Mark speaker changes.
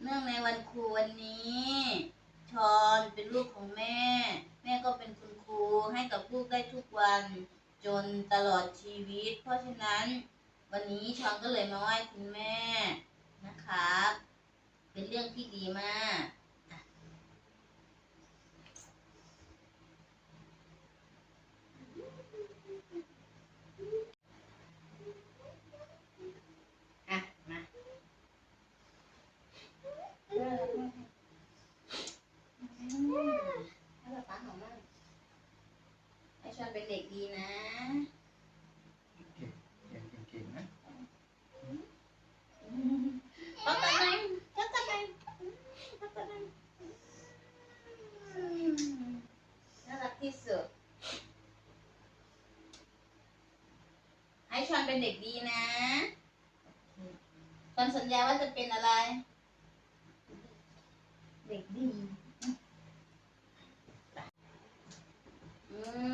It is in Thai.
Speaker 1: เนื่องในวันครูวันนี้ ชอนเป็นลูกของแม่ แม่ก็เป็นคุณครูให้กับลูกได้ทุกวัน จนตลอดชีวิต เพราะฉะนั้น วันนี้ชอนก็เลยมาไหว้คุณแม่นะครับ เป็นเรื่องที่ดีมาก ชันเป็นเด็กดีนะ
Speaker 2: เก่งเก่งเก่งนะ
Speaker 1: ป๊าป๊าไหนป๊าป๊าไหนป๊าป๊าไหนน่ารักที่สุดให้ชันเป็นเด็กดีนะตอนสัญญาว่าจะเป็นอะไร เด็กดีอืม